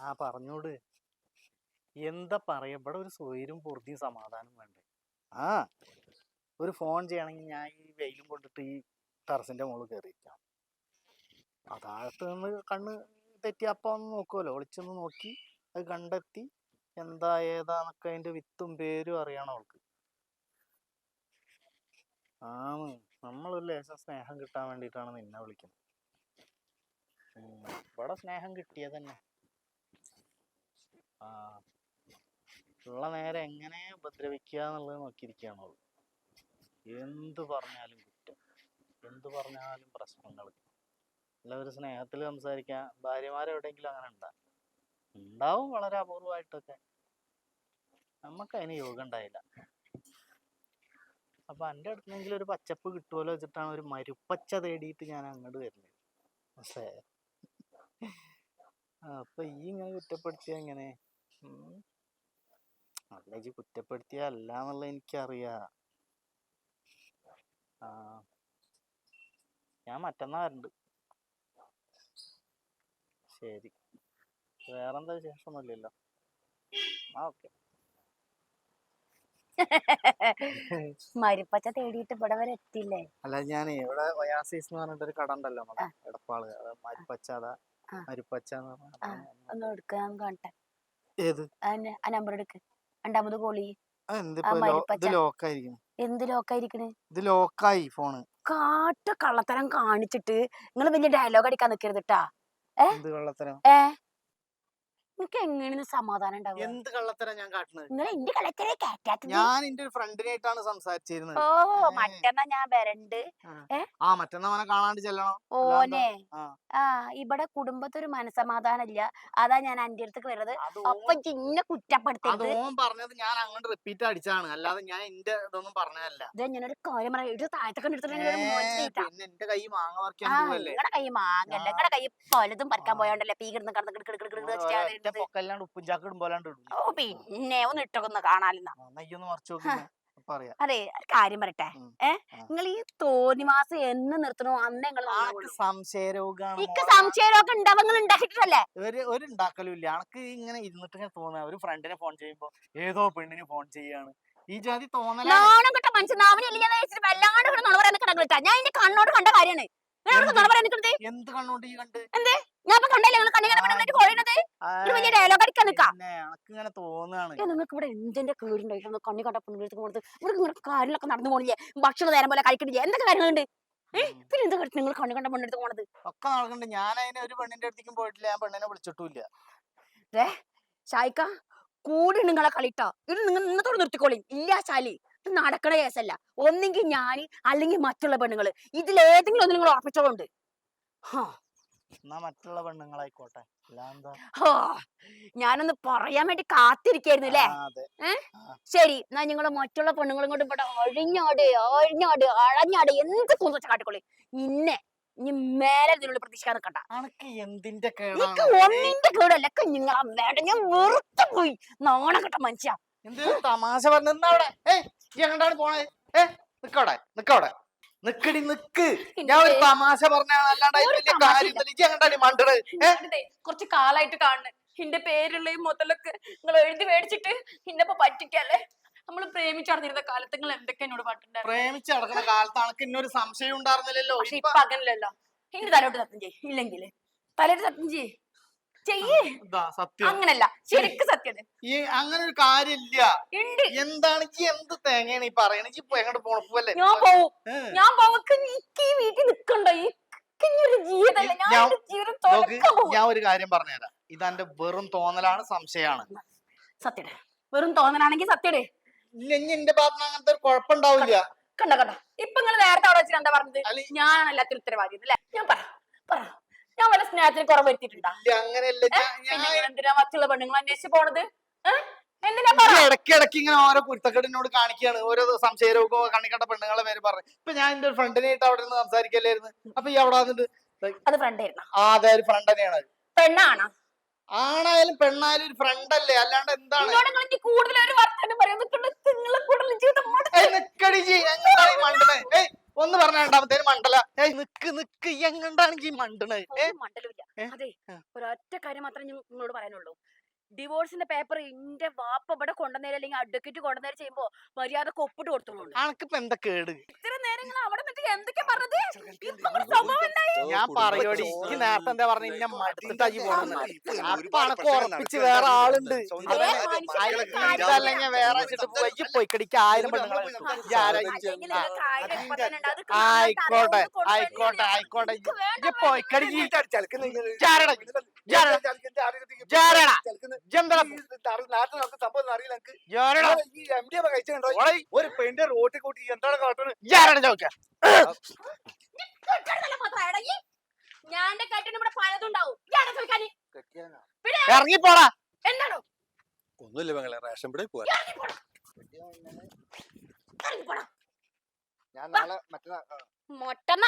ആ പറഞ്ഞോട്. എന്താ പറയാ? ഇവിടെ ഒരു സ്വൈരും പൊറുതിയും സമാധാനം വേണ്ടേ? ആ ഒരു ഫോൺ ചെയ്യണമെങ്കിൽ ഞാൻ ഈ വെയിലും കൊണ്ടിട്ട് ഈ ടെറസിന്റെ മുകളിൽ കയറിയിരിക്കാം ആ നിന്ന് കണ്ണ് തെറ്റി അപ്പം ഒന്ന് നോക്കുമല്ലോ ഒളിച്ചൊന്ന് നോക്കി അത് കണ്ടെത്തി എന്താ ഏതാന്നൊക്കെ അതിന്റെ വിത്തും പേരും അറിയണം അവൾക്ക്. ആന്ന് നമ്മളൊരു ലേശം സ്നേഹം കിട്ടാൻ വേണ്ടിയിട്ടാണ് നിന്നെ വിളിക്കുന്നത്. ഇവിടെ സ്നേഹം കിട്ടിയത് തന്നെ ഉള്ള നേരം എങ്ങനെ ഉപദ്രവിക്കുക എന്നുള്ളത് നോക്കിയിരിക്കുകയാണ് അവൾ. എന്ത് പറഞ്ഞാലും കുറ്റം. എന്ത് പറഞ്ഞാലും പ്രശ്നങ്ങൾ. എല്ലാവരും സ്നേഹത്തിൽ സംസാരിക്കാൻ ഭാര്യമാരെവിടെയെങ്കിലും അങ്ങനെ ഉണ്ടാ. ഉണ്ടാവും വളരെ അപൂർവമായിട്ടൊക്കെ നമുക്ക് അതിന് യോഗം ഉണ്ടായില്ല. അപ്പൊ എന്റെ അടുത്തെങ്കിലും ഒരു പച്ചപ്പ് കിട്ടുമല്ലോ വെച്ചിട്ടാണ് ഒരു മരുപ്പച്ച തേടിയിട്ട് ഞാൻ അങ്ങോട്ട് വരുന്നത്. പക്ഷേ അപ്പൊ ഈ ഇങ്ങനെ കുറ്റപ്പെടുത്തിയ എങ്ങനെ. അല്ല ഇജ്ജ് കുറ്റപ്പെടുത്തിയ അല്ല എന്നുള്ള എനിക്കറിയാ. ആ. ഞാൻ മറ്റന്നാ വരണ്ട് ശരി. വേറെന്താ വിശേഷമൊന്നുമില്ലല്ലോ ആ ഓക്കെ. മരിപ്പച്ച തേടിയിട്ട് ഇവിടെ വരെ എത്തില്ലേ അല്ല ഞാൻ ഇവിടെ ഒയാസിസ് എന്ന് പറഞ്ഞിട്ടൊരു കട ഉണ്ടല്ലോ എടപ്പാൾ. മരിപ്പച്ച അതാ മരിപ്പച്ച എന്ന് പറഞ്ഞ ആ. അതാണ് ഒന്ന് എടുക്കാൻ കാണട്ടെ ഏത്? ആ നമ്പർ എടുക്ക്. രണ്ടാമത് എന്ത് ലോക്കായിരിക്കണ്. ഇത് ലോക്കായി ഫോണ്. കാട്ട കള്ളത്തരം കാണിച്ചിട്ട് നിങ്ങൾ വലിയ ഡയലോഗ് അടിക്കാൻ നിക്കരുത് കേട്ടാ ഏ? നിനക്ക് എങ്ങനെയാണ് സമാധാനം ഉണ്ടാവും എന്ത് കള്ളത്തരം ഞാൻ കാട്ടുന്നത് നിങ്ങൾ എന്റെ കേറ്റാത്തത്. ഞാൻ എന്റെ ഒരു ഫ്രണ്ടിനായിട്ടാണ് സംസാരിച്ചിരുന്നത്. ഓ. മറ്റന്നാ ഞാൻ വരണ്ട്. ആ. മറ്റന്നാ അവനെ കാണാണ്ട് ചെല്ലണം. ഓനെ. ആ. ഇവിടെ കുടുംബത്തൊരു മനസമാധാനം ഇല്ല. അതാ ഞാൻ അന്റെ അടുത്തേക്ക് വരുന്നത് അപ്പൊ ചിന്നെ കുറ്റപ്പെടുത്തരുത്. ഓൻ പറഞ്ഞത് ഞാൻ അങ്ങോട്ട് റിപ്പീറ്റ് അടിച്ചാണ്. അല്ലാതെ ഞാൻ എന്റെ ഇതൊന്നും പറഞ്ഞതല്ല. ഇത് ഞാനൊരു കാര്യം പറയാം ഇത് എടുത്തിട്ട് പിന്നെ എന്റെ കൈ മാങ്ങ പറിക്കാൻ നിങ്ങളുടെ കൈ മാങ്ങല്ല. നിങ്ങളുടെ കൈ പലതും പറിക്കാൻ. പോയോണ്ടല്ലേ? പീ കിടന്ന് കടന്ന് കിടക്ക് വെച്ചിട്ടാ പൊക്കല്ലാണ്ട് ഉപ്പുംചാക്ക് ഇടുമ്പോലാണ്ട് ഇടും ഓ പിന്നെ ഒന്ന് ഇട്ടൊക്കെ കാണാലെന്നാ നെയ്യൊന്ന് മറിച്ചു നോക്കി പറയാ. അതെ കാര്യം പറയട്ടെ. ഏ നിങ്ങൾ ഈ തോന്നിമാസം എന്ന് നിർത്തണോ? അന്ന് നിങ്ങൾ സംശയരോഗാണ് സംശയരോഗം മോളെ. സംശയമൊക്കെ ഉണ്ടാവും നിങ്ങൾ ഉണ്ടാക്കിയിട്ടല്ലേ ഒരു ഒരു എനിക്ക് ഇങ്ങനെ ഇരുന്നിട്ട് ഇങ്ങനെ തോന്നുക ഒരു ഫ്രണ്ടിനെ ഫോൺ ചെയ്യുമ്പോ ഏതോ പെണ്ണിന് ഫോൺ ചെയ്യാണ്. ഈ ജാതി തോന്നലാണ് നാണം കെട്ട മനുഷ്യൻ നാവിനില്ല വെച്ചിട്ട് വല്ലാണ്ട് ഇവിടെ നുണ പറയാൻ നിൽക്കണം ഞാൻ എന്റെ കണ്ണോട് കണ്ട കാര്യമാണ് എന്ത്? കണ്ണോണ്ട് ഈ കണ്ട്? ഞാൻ ഇപ്പൊ കണ്ടല്ലേ നിങ്ങൾ കണ്ണിങ്ങനെ ഒരു വലിയ ഡയലോഗ് അടിക്കാൻ നിൽക്കാ. ഇങ്ങനെ തോന്നുകയാണ് നിങ്ങൾക്ക് ഇവിടെ എന്തിന്റെ കേടുണ്ടായിരുന്നു കണ്ണി കണ്ട പെണ്ണെടുത്ത് കൊടുത്ത് ഇവിടെ നിങ്ങളുടെ കാര്യങ്ങളൊക്കെ നടന്നു പോണില്ലേ? ഭക്ഷണം നേരം പോലെ കഴിക്കണില്ലേ? എന്തൊക്കെ കാര്യങ്ങളുണ്ട്? ഏ. പിന്നെ എന്താ നിങ്ങൾ കണ്ണി കണ്ട പെണ്ണെടുത്ത് പോണത്? ഒക്കെ നടക്കണ്ട്. ഞാൻ അതിനെ ഒരു പെണ്ണിന്റെ അടുത്തേക്കും പോയിട്ടില്ല. ഞാൻ പെണ്ണിനെ വിളിച്ചിട്ടുമില്ല. ഷായിക്ക കൂടി നിങ്ങളെ കളിട്ടോ. ഇത് നിങ്ങൾ ഇന്നത്തോട് നിർത്തിക്കോളി. ഇല്ല ശാലി ഇത് നടക്കണ കേസല്ല. ഒന്നെങ്കിൽ ഞാൻ അല്ലെങ്കിൽ മറ്റുള്ള പെണ്ണുങ്ങൾ. ഇതിലേതെങ്കിലും ഒന്ന് നിങ്ങൾ ഉറപ്പിച്ചോളുണ്ട് ഹാ. എന്നാ മറ്റുള്ള പെണ്ണുങ്ങളായിക്കോട്ടെ. അല്ലാന്താ ഹാ. ഞാനൊന്ന് പറയാൻ വേണ്ടി കാത്തിരിക്കായിരുന്നു അല്ലേ? ആ, അതെ ശരി എന്നാ നിങ്ങൾ മറ്റുള്ള പെണ്ണുങ്ങളും കൊണ്ട് ഇവിടെ അഴിഞ്ഞാട് അഴിഞ്ഞാട് അഴഞ്ഞാട് എന്ത് കുറിച്ച് കാട്ടിക്കൊളി. ഇന്നെ ഇനി മേലെ ഇതിനുള്ള പ്രതീക്ഷിക്കാൻ നിൽക്കണ്ട അനക്ക് എന്തിന്റെ എനിക്ക് കേടാണ് ഒന്നിന്റെ കേടല്ല. നിങ്ങളാ വേണ്ട ഞാൻ വെറുത്തു പോയി. നാണം കെട്ട മനുഷ്യ. എന്ത് തമാശ പറഞ്ഞ അവിടെ ഏ ഈ എങ്ങോട്ടാണ് പോണേ? ഏ നിക്കവിടെ നിക്കവിടെ. നിക്കടി നിക്ക്. ഞാൻ ഒരു തമാശ പറഞ്ഞാണ് കുറച്ച് കാലായിട്ട് കാണുന്നു. എന്റെ പേരുള്ള മുതലൊക്കെ നിങ്ങൾ എഴുതി മേടിച്ചിട്ട് ഇന്നപ്പോ പറ്റിക്കല്ലേ? നമ്മൾ പ്രേമിച്ച് നടന്നിരുന്ന കാലത്ത് നിങ്ങൾ എന്തൊക്കെ എന്നോട് പാട്ടുണ്ട് പ്രേമിച്ച് നടക്കുന്ന കാലത്ത് അനക്ക് ഇന്നൊരു സംശയം ഉണ്ടായിരുന്നില്ലല്ലോ. ഇപ്പൊ അങ്ങനല്ലോ ഇനി തലോട്ട് സത്യം ചെയ്യ്. ഇല്ലെങ്കിൽ തലോട്ട് സത്യം ചെയ്യ്. ചെയ്യ്. ഇതാ സത്യം? അങ്ങനല്ല. ശരിക്കും സത്യം. ഈ അങ്ങനെ ഒരു കാര്യമില്ല എന്താണ് ഈ എന്ത് തേങ്ങയാണ് ഈ പറയണത് ഇപ്പൊ എങ്ങോട്ട് പോണപ്പല്ലേ ഞാൻ പോവും. ഞാൻ പോവക്ക് എനിക്ക് ഈ വീട്ടിൽ നിക്കണ്ടോ? ഈ ഞാൻ ഒരു കാര്യം പറഞ്ഞുതരാം. ഇതെന്റെ വെറും തോന്നലാണ് സംശയമാണ്. സത്യടെ വെറും തോന്നലാണെങ്കിൽ സത്യടെ എന്റെ ഭാഗത്ത് അങ്ങനത്തെ ഒരു കുഴപ്പമുണ്ടാവില്ല. കണ്ടോ കണ്ടോ. ഇപ്പൊ നിങ്ങൾ നേരത്തെ അവിടെ വെച്ചിട്ട് എന്താ പറഞ്ഞത്? ഞാനാണ് എല്ലാത്തിനും ഉത്തരവാദി അല്ലേ? ഞാൻ പറ പറ. സ്നേഹത്തിന് കുറവ് വരുത്തിയിട്ടുണ്ടാ? അങ്ങനെയല്ല. പിന്നെ എന്തിനാ മറ്റുള്ള പെണ്ണുങ്ങൾ അന്വേഷിച്ച് പോണത്? ഏ? എന്തിനാ പറ? ഈ ഇടയ്ക്ക് ഇടയ്ക്ക് ഇങ്ങനെ ഓരോ കുരുത്തക്കെടിനോട് കാണിക്കുകയാണ് ഓരോ സംശയരോഗമോ കണ്ണിക്കണ്ട പെണ്ണുങ്ങളെ പേര് പറഞ്ഞു ഇപ്പൊ ഞാൻ എന്റെ ഫ്രണ്ടിനായിട്ട് അവിടെ നിന്ന് സംസാരിക്കല്ലായിരുന്നു. അപ്പൊ ഈ അവിടെ വന്നിട്ട് അത് ഫ്രണ്ട് ആ അതെ ഒരു ഫ്രണ്ട് തന്നെയാണ്. പെണ്ണാണോ? ആണായാലും പെണ്ണായാലും ഒരു ഫ്രണ്ട് അല്ലേ? അല്ലാണ്ട് എന്താണ്? കൂടുതൽ ഒരു വർത്തമാനം? ഏയ് ഒന്ന് പറഞ്ഞ രണ്ടാമത്തേന് മണ്ടല. ഏയ് നിക്ക് നിക്ക്. എങ്ങണ്ടാണെങ്കിൽ മണ്ടണത്. ഏ? മണ്ടലുമില്ല. അതെ. ഒരൊറ്റ കാര്യം മാത്രമേ ഞാൻ നിങ്ങളോട് പറയാനുള്ളൂ. ഡിവോഴ്സിന്റെ പേപ്പർ എന്റെ വാപ്പ ഇവിടെ കൊണ്ടുവന്നേരം അല്ലെങ്കിൽ അഡ്വക്കേറ്റ് കൊണ്ടുവന്നേരം ചെയ്യുമ്പോ മര്യാദ കൊപ്പിട്ട് കൊടുത്തോളൂ അനക്കിപ്പോ എന്താ കേട്? ഇത്ര നേരം നിങ്ങൾ അവിടെ നിന്നിട്ട് എന്തൊക്കെ പറഞ്ഞത്? ഞാൻ പറയോടി ഈ നേരത്തെ എന്താ പറഞ്ഞ ഇന്നെ മടുത്തിട്ടായി പോണെന്ന് അപ്പൊ അനക്ക് ഉറപ്പിച്ച് വേറെ ആളുണ്ട്. അല്ലെങ്കിൽ വേറെ പോയി പോയിക്കടിക്ക് ആയിരം ആയിക്കോട്ടെ ആയിക്കോട്ടെ ആയിക്കോട്ടെ. പോയിക്കടി ഈ ഒരു പെണ്ണിന്റെ റോട്ടിൽ കൂട്ടി എന്താണ് ചോദിക്കാന് ഇറങ്ങിപ്പോടാ. എന്താണോ ഒന്നുമില്ല പെങ്ങളെ റേഷൻ പിടി പോവാ. ഞാൻ നാളെ മറ്റന്നാ മൊട്ടമ്മ.